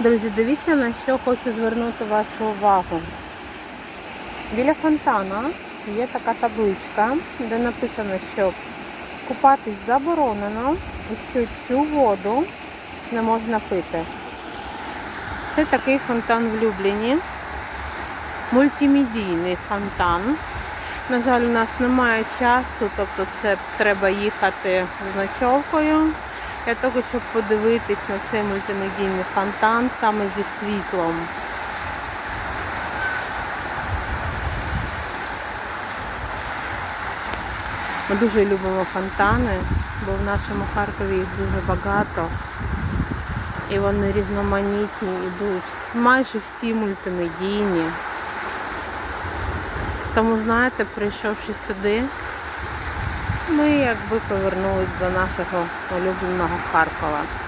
Друзі, дивіться, на що хочу звернути вашу увагу. Біля фонтана є така табличка, де написано, що купатись заборонено і що цю воду не можна пити. Це такий фонтан в Любліні. Мультимедійний фонтан. На жаль, у нас немає часу, тобто це треба їхати з ночовкою для того, щоб подивитись на цей мультимедійний фонтан саме зі світлом. Ми дуже любимо фонтани, бо в нашому Харкові їх дуже багато. І вони різноманітні, ідуть майже всі мультимедійні. Тому, знаєте, прийшовши сюди, ми якби повернулись до нашого улюбленого Харкова.